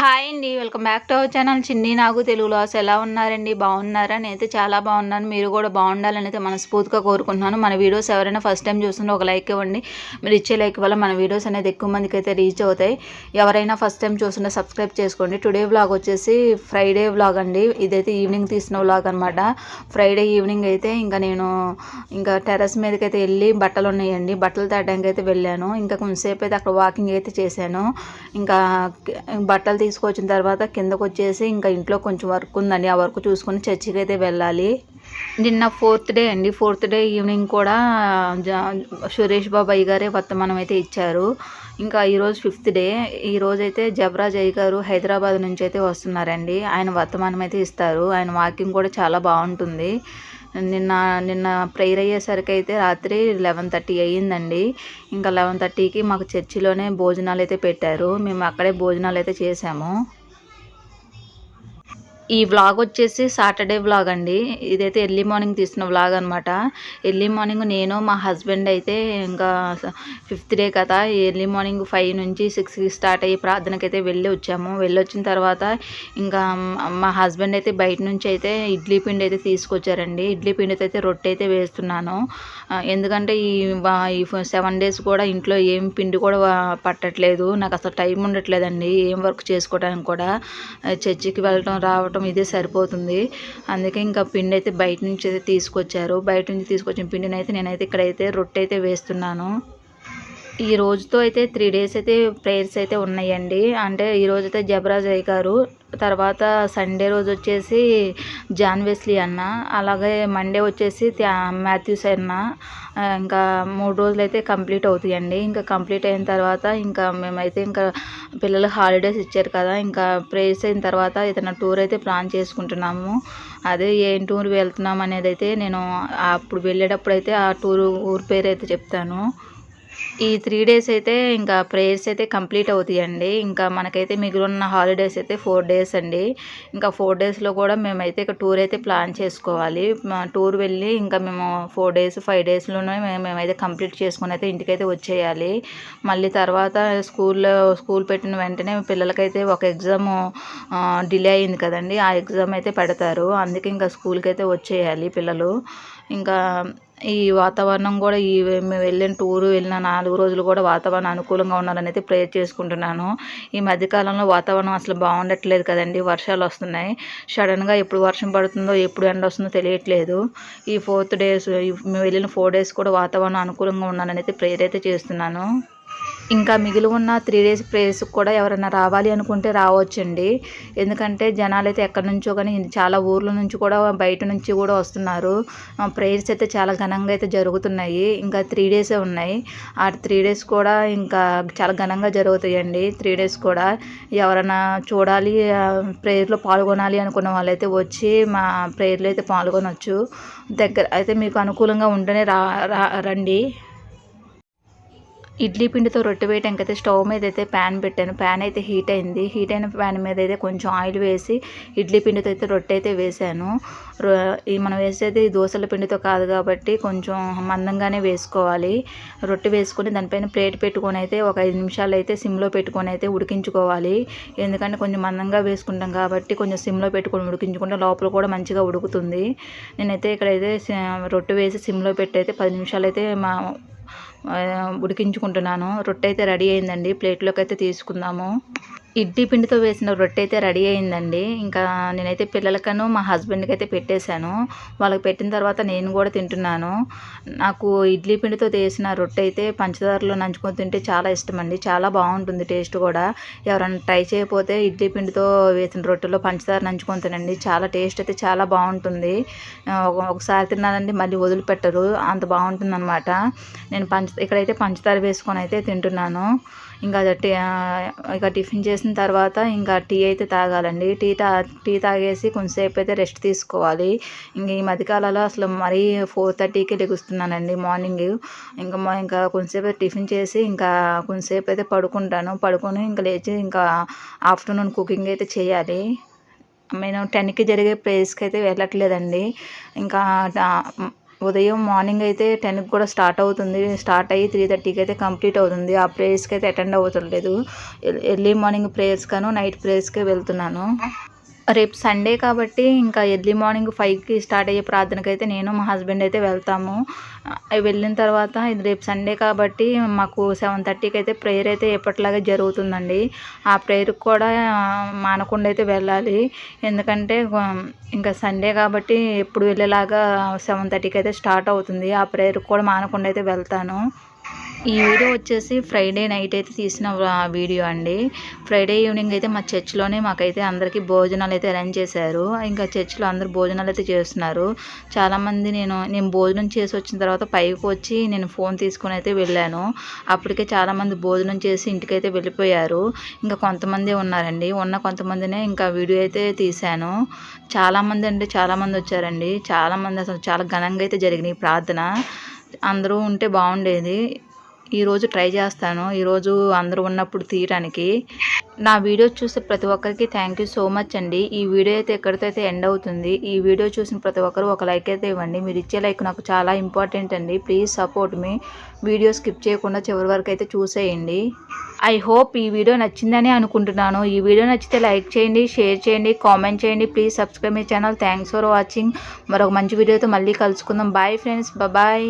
Hi అండి welcome back to our channel. చిన్ని నాకు తెలుగులో అసలు ఎలా ఉన్నారండి? బాగున్నారా? నేనైతే చాలా బాగున్నాను. మీరు కూడా బాగుండాలని అయితే మనస్ఫూర్తిగా కోరుకుంటున్నాను. మన వీడియోస్ ఎవరైనా ఫస్ట్ టైం చూస్తుంటే ఒక లైక్ ఇవ్వండి. మీరు ఇచ్చే లైక్ వల్ల మన వీడియోస్ అనేది ఎక్కువ మందికి అయితే రీచ్ అవుతాయి. ఎవరైనా ఫస్ట్ టైం చూస్తుంటే సబ్స్క్రైబ్ చేసుకోండి. టుడే వ్లాగ్ వచ్చేసి ఫ్రైడే వ్లాగ్ అండి. ఇదైతే ఈవినింగ్ తీసిన వ్లాగ్ అనమాట ఫ్రైడే ఈవినింగ్ అయితే ఇంకా నేను ఇంకా టెర్రస్ మీదకి అయితే వెళ్ళి బట్టలు ఉన్నాయండి. బట్టలు తేడానికి అయితే వెళ్ళాను. ఇంకా కొంతసేపు అయితే అక్కడ వాకింగ్ అయితే చేశాను. ఇంకా బట్టలు తీసుకొచ్చిన తర్వాత కిందకు వచ్చేసి ఇంకా ఇంట్లో కొంచెం వర్క్ ఉందండి. ఆ వర్క్ చూసుకొని చర్చికి అయితే వెళ్ళాలి. నిన్న ఫోర్త్ డే అండి. ఫోర్త్ డే ఈవినింగ్ కూడా సురేష్ బాబాయ్ గారే వర్తమానం అయితే ఇచ్చారు. ఇంకా ఈరోజు ఫిఫ్త్ డే. ఈరోజు అయితే జబరాజ్ అయ్య గారు హైదరాబాద్ నుంచి అయితే వస్తున్నారండి. ఆయన వర్తమానం అయితే ఇస్తారు. ఆయన వాకింగ్ కూడా చాలా బాగుంటుంది. నిన్న నిన్న ప్రేయర్ అయ్యేసరికి అయితే రాత్రి లెవెన్ థర్టీ అయ్యిందండి. ఇంకా లెవెన్ థర్టీకి మాకు చర్చిలోనే భోజనాలు అయితే పెట్టారు. మేము అక్కడే భోజనాలు అయితే చేసాము ఈ వ్లాగ్ వచ్చేసి సాటర్డే వ్లాగ్ అండి. ఇదైతే ఎర్లీ మార్నింగ్ తీసిన వ్లాగ్ అనమాట ఎర్లీ మార్నింగ్ నేను మా హస్బెండ్ అయితే ఇంకా ఫిఫ్త్ డే కదా ఎర్లీ మార్నింగ్ ఫైవ్ నుంచి సిక్స్కి స్టార్ట్ అయ్యి ప్రార్థనకి అయితే వెళ్ళి వచ్చాము. వెళ్ళి వచ్చిన తర్వాత ఇంకా మా హస్బెండ్ అయితే బయట నుంచి అయితే ఇడ్లీ పిండి అయితే తీసుకొచ్చారండి. ఇడ్లీ పిండితో అయితే రొట్టె అయితే వేస్తున్నాను. ఎందుకంటే ఈ ఈ సెవెన్ డేస్ కూడా ఇంట్లో ఏం పిండి కూడా పట్టట్లేదు. నాకు అసలు టైం ఉండట్లేదండి ఏం వర్క్ చేసుకోవడానికి కూడా. చర్చికి వెళ్ళటం రావటం మొత్తం ఇదే సరిపోతుంది. అందుకే ఇంకా పిండి అయితే బయట నుంచి అయితే తీసుకొచ్చారు. బయట నుంచి తీసుకొచ్చిన పిండిని అయితే నేనైతే ఇక్కడైతే రొట్టె అయితే వేస్తున్నాను. ఈ రోజుతో అయితే త్రీ డేస్ అయితే ప్రేయర్స్ అయితే ఉన్నాయండి. అంటే ఈ రోజైతే అయితే జబరాజ్ అయ్యగారు తర్వాత సండే రోజు వచ్చేసి జాన్ వెస్లీ అన్న అలాగే మండే వచ్చేసి మాథ్యూస్ అన్న ఇంకా మూడు రోజులు అయితే కంప్లీట్ అవుతాయండి. ఇంకా కంప్లీట్ అయిన తర్వాత ఇంకా మేమైతే ఇంకా పిల్లలు హాలిడేస్ ఇచ్చారు కదా ఇంకా ప్రేయర్స్ అయిన తర్వాత ఏదైనా టూర్ అయితే ప్లాన్ చేసుకుంటున్నాము. అదే ఏం టూర్ వెళ్తున్నాం అనేది అయితే నేను అప్పుడు వెళ్ళేటప్పుడు అయితే ఆ టూర్ ఊరి పేరు అయితే చెప్తాను. ఈ త్రీ డేస్ అయితే ఇంకా ప్రేయర్స్ అయితే కంప్లీట్ అవుతాయండి. ఇంకా మనకైతే మిగిలిన హాలిడేస్ అయితే ఫోర్ డేస్ అండి. ఇంకా ఫోర్ డేస్లో కూడా మేమైతే ఇక టూర్ అయితే ప్లాన్ చేసుకోవాలి. టూర్ వెళ్ళి ఇంకా మేము ఫోర్ డేస్ ఫైవ్ డేస్లోనే మేమైతే కంప్లీట్ చేసుకుని అయితే ఇంటికైతే వచ్చేయాలి. మళ్ళీ తర్వాత స్కూల్లో స్కూల్ పెట్టిన వెంటనే పిల్లలకైతే ఒక ఎగ్జామ్ డిలే అయింది కదండి. ఆ ఎగ్జామ్ అయితే పెడతారు. అందుకే ఇంకా స్కూల్కి అయితే వచ్చేయాలి పిల్లలు. ఇంకా ఈ వాతావరణం కూడా ఈ మేము వెళ్ళిన టూరు వెళ్ళిన నాలుగు రోజులు కూడా వాతావరణం అనుకూలంగా ఉండాలని అయితే ప్రేయర్ చేసుకుంటున్నాను. ఈ మధ్యకాలంలో వాతావరణం అసలు బాగుండట్లేదు కదండి. వర్షాలు వస్తున్నాయి. సడన్గా ఎప్పుడు వర్షం పడుతుందో ఎప్పుడు ఎండ వస్తుందో తెలియట్లేదు. ఈ ఫోర్త్ డేస్ మేము వెళ్ళిన ఫోర్ డేస్ కూడా వాతావరణం అనుకూలంగా ఉండాలని అయితే ప్రేయర్ అయితే చేస్తున్నాను. ఇంకా మిగిలి ఉన్న త్రీ డేస్ ప్రేయర్స్కి కూడా ఎవరైనా రావాలి అనుకుంటే రావచ్చండి. ఎందుకంటే జనాలు అయితే ఎక్కడి నుంచో కానీ చాలా ఊర్ల నుంచి కూడా బయట నుంచి కూడా వస్తున్నారు. ప్రేయర్స్ అయితే చాలా ఘనంగా అయితే జరుగుతున్నాయి. ఇంకా త్రీ డేసే ఉన్నాయి. ఆ త్రీ డేస్ కూడా ఇంకా చాలా ఘనంగా జరుగుతాయండి త్రీ డేస్ కూడా. ఎవరైనా చూడాలి ప్రేయర్లో పాల్గొనాలి అనుకున్న వాళ్ళైతే వచ్చి మా ప్రేయర్లో అయితే పాల్గొనవచ్చు దగ్గర అయితే మీకు అనుకూలంగా ఉంటేనే రా రండి. ఇడ్లీ పిండితో రొట్టె వేయడానికి అయితే స్టవ్ మీద అయితే ప్యాన్ పెట్టాను. ప్యాన్ అయితే హీట్ అయింది. హీట్ అయిన ప్యాన్ మీద అయితే కొంచెం ఆయిల్ వేసి ఇడ్లీ పిండితో అయితే రొట్టె అయితే వేసాను. మనం వేసేది దోశల పిండితో కాదు కాబట్టి కొంచెం మందంగానే వేసుకోవాలి. రొట్టె వేసుకొని దానిపైన ప్లేట్ పెట్టుకొని అయితే ఒక ఐదు నిమిషాలు అయితే సిమ్లో పెట్టుకొని అయితే ఉడికించుకోవాలి. ఎందుకంటే కొంచెం మందంగా వేసుకుంటాం కాబట్టి కొంచెం సిమ్లో పెట్టుకొని ఉడికించుకుంటే లోపల కూడా మంచిగా ఉడుకుతుంది. నేనైతే ఇక్కడైతే రొట్టె వేసి సిమ్లో పెట్టి అయితే పది నిమిషాలు అయితే మా ఉడికించుకుంటున్నాను. రొట్టె అయితే రెడీ అయిందండి. ప్లేట్లోకి అయితే తీసుకుందాము. ఇడ్లీ పిండితో వేసిన రొట్టె అయితే రెడీ అయిందండి. ఇంకా నేనైతే పిల్లలకను మా హస్బెండ్కి అయితే పెట్టేశాను. వాళ్ళకి పెట్టిన తర్వాత నేను కూడా తింటున్నాను. నాకు ఇడ్లీ పిండితో చేసిన రొట్టె అయితే పంచదారలో నంచుకొని తింటే చాలా ఇష్టం అండి చాలా బాగుంటుంది టేస్ట్ కూడా. ఎవరైనా ట్రై చేయకపోతే ఇడ్లీ పిండితో వేసిన రొట్టెలో పంచదార నంచుకొని తినండి. చాలా టేస్ట్ అయితే చాలా బాగుంటుంది. ఒకసారి తిన్నానండి మళ్ళీ వదిలిపెట్టరు. అంత బాగుంటుంది అనమాట నేను పంచ ఇక్కడైతే పంచదార వేసుకొని అయితే తింటున్నాను. ఇంకా ఇక టిఫిన్ చేసిన తర్వాత ఇంకా టీ అయితే తాగాలండి. టీ తా టీ తాగేసి కొంతసేపు అయితే రెస్ట్ తీసుకోవాలి. ఇంక ఈ మధ్యకాలంలో అసలు మరీ ఫోర్ థర్టీకి లెగుస్తున్నానండి మార్నింగ్. ఇంకా ఇంకా కొంతసేపు టిఫిన్ చేసి ఇంకా కొంతసేపు అయితే పడుకుంటాను. పడుకొని ఇంకా లేచి ఇంకా ఆఫ్టర్నూన్ కుకింగ్ అయితే చేయాలి. నేను టెన్కి జరిగే ప్లేస్కి అయితే వెళ్ళట్లేదండి. ఇంకా ఉదయం మార్నింగ్ అయితే టెన్కి కూడా స్టార్ట్ అవుతుంది. స్టార్ట్ అయ్యి త్రీ థర్టీకి అయితే కంప్లీట్ అవుతుంది. ఆ ప్రేయర్స్కి అయితే అటెండ్ అవ్వట్లేదు. ఎర్లీ మార్నింగ్ ప్రేయర్స్ కాను నైట్ ప్రేయర్స్కే వెళ్తున్నాను. రేపు సండే కాబట్టి ఇంకా ఎర్లీ మార్నింగ్ ఫైవ్కి స్టార్ట్ అయ్యే ప్రార్థనకి అయితే నేను మా హస్బెండ్ అయితే వెళ్తాము. వెళ్ళిన తర్వాత ఇది రేపు సండే కాబట్టి మాకు సెవెన్ థర్టీకి అయితే ప్రేయర్ అయితే ఎప్పటిలాగే జరుగుతుందండి. ఆ ప్రేయర్కి కూడా మానకుండా అయితే వెళ్ళాలి. ఎందుకంటే ఇంకా సండే కాబట్టి ఎప్పుడు వెళ్ళేలాగా సెవెన్ థర్టీకి అయితే స్టార్ట్ అవుతుంది. ఆ ప్రేయర్కి కూడా మానకుండా అయితే వెళ్తాను. ఈ వీడియో వచ్చేసి ఫ్రైడే నైట్ అయితే తీసిన వీడియో అండి. ఫ్రైడే ఈవినింగ్ అయితే మా చర్చ్లోనే మాకైతే అందరికీ భోజనాలు అయితే అరేంజ్ చేశారు. ఇంకా చర్చ్లో అందరు భోజనాలు అయితే చేస్తున్నారు. చాలామంది నేను నేను భోజనం చేసి వచ్చిన తర్వాత పైకి వచ్చి నేను ఫోన్ తీసుకొని అయితే వెళ్ళాను. అప్పటికే చాలామంది భోజనం చేసి ఇంటికైతే వెళ్ళిపోయారు. ఇంకా కొంతమంది ఉన్నారండి. ఉన్న కొంతమందినే ఇంకా వీడియో అయితే తీశాను. చాలామంది అంటే చాలామంది వచ్చారండి. చాలామంది అసలు చాలా ఘనంగా అయితే జరిగినాయి ప్రార్థన. అందరూ ఉంటే బాగుండేది. ఈరోజు ట్రై చేస్తాను. ఈరోజు అందరూ ఉన్నప్పుడు తీయడానికి నా వీడియో చూసే ప్రతి ఒక్కరికి థ్యాంక్ యూ సో మచ్ అండి. ఈ వీడియో అయితే ఎక్కడితో అయితే ఎండ్ అవుతుంది. ఈ వీడియో చూసిన ప్రతి ఒక్కరు ఒక లైక్ అయితే ఇవ్వండి. మీరు ఇచ్చే లైక్ నాకు చాలా ఇంపార్టెంట్ అండి. ప్లీజ్ సపోర్ట్ మీ వీడియో స్కిప్ చేయకుండా చివరి వరకు అయితే చూసేయండి. ఐ హోప్ ఈ వీడియో నచ్చిందని అనుకుంటున్నాను. ఈ వీడియో నచ్చితే లైక్ చేయండి షేర్ చేయండి కామెంట్ చేయండి. Please subscribe my channel thanks for watching మరొక మంచి వీడియోతో మళ్ళీ కలుసుకుందాం. Bye friends bye